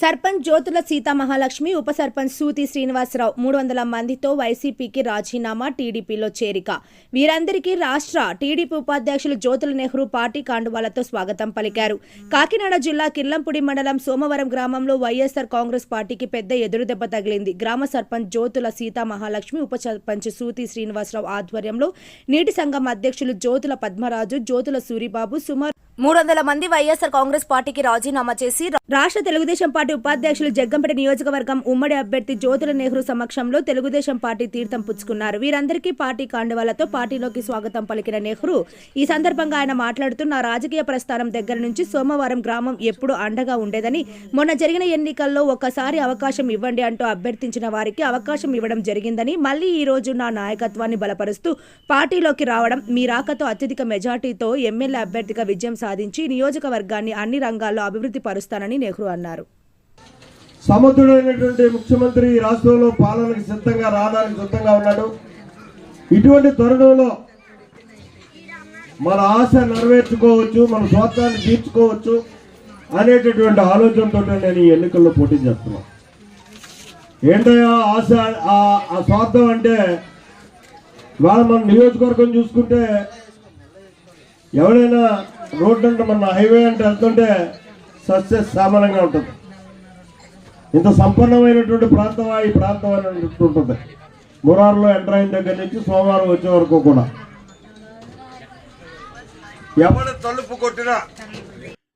సర్పంచ్ జ్యోతుల సీతా మహాలక్ష్మి ఉప సర్పంచ్ సూతి శ్రీనివాసరావు మూడు వందల మందితో వైసీపీకి రాజీనామా టీడీపీలో చేరిక. వీరందరికీ రాష్ట్ర టీడీపీ ఉపాధ్యక్షులు జ్యోతుల నెహ్రూ పార్టీ కాండువాలతో స్వాగతం పలికారు. కాకినాడ జిల్లా కిర్లంపుడి మండలం సోమవరం గ్రామంలో వైఎస్ఆర్ కాంగ్రెస్ పార్టీకి పెద్ద ఎదురుదెబ్బ తగిలింది. గ్రామ సర్పంచ్ జ్యోతుల సీతా మహాలక్ష్మి ఉప సర్పంచ్ సూతి శ్రీనివాసరావు ఆధ్వర్యంలో నీటి సంఘం అధ్యక్షులు జ్యోతుల పద్మరాజు జ్యోతుల సూరిబాబు సుమారు మూడు వందల మంది వైఎస్ఆర్ కాంగ్రెస్ పార్టీకి రాజీనామా చేసి రాష్ట్ర తెలుగుదేశం పార్టీ ఉపాధ్యక్షులు జగ్గంపేట నియోజకవర్గం ఉమ్మడి అభ్యర్థి జ్యోతుల నెహ్రూ సమక్షంలో తెలుగుదేశం పార్టీ తీర్థం పుచ్చుకున్నారు. వీరందరికీ పార్టీ కాండవాలతో పార్టీలోకి స్వాగతం పలికిన నెహ్రూ ఈ సందర్భంగా ఆయన మాట్లాడుతూ నా రాజకీయ ప్రస్థానం దగ్గర నుంచి సోమవారం గ్రామం ఎప్పుడు అండగా ఉండేదని మొన్న జరిగిన ఎన్నికల్లో ఒక్కసారి అవకాశం ఇవ్వండి అంటూ అభ్యర్థించిన వారికి అవకాశం ఇవ్వడం జరిగిందని మళ్ళీ ఈ రోజు నా నాయకత్వాన్ని బలపరుస్తూ పార్టీలోకి రావడం మీ రాకతో అత్యధిక మెజార్టీతో ఎమ్మెల్యే అభ్యర్థిగా విజయం సాధించి నియోజకవర్గాన్ని అన్ని రంగాల్లో అభివృద్ధి పరుస్తానని నెహ్రూ అన్నారు. సమర్థుడైనటువంటి ముఖ్యమంత్రి ఈ రాష్ట్రంలో పాలనకు సిద్ధంగా రావడానికి సిద్ధంగా ఉన్నాడు. ఇటువంటి తరుణంలో మన ఆశ నెరవేర్చుకోవచ్చు మన స్వార్థాన్ని తీర్చుకోవచ్చు అనేటటువంటి ఆలోచనతో నేను ఈ ఎన్నికల్లో పోటీ చేస్తున్నాను. ఏంటయ్యా ఆశ ఆ- స్వార్థం అంటే వాళ్ళ మన నియోజకవర్గం చూసుకుంటే ఎవరైనా రోడ్డు అంటే మన హైవే అంటే వెళ్తుంటే సస్య సామాన్యంగా ఉంటుంది. ఇంత సంపన్నమైనటువంటి ప్రాంతం ఈ ప్రాంతం అని ఉంటుంది. మురారులో ఎంటర్ అయిన దగ్గర నుంచి సోమవారం వచ్చే వరకు కూడా. ఎవరు తలుపు కొట్టినా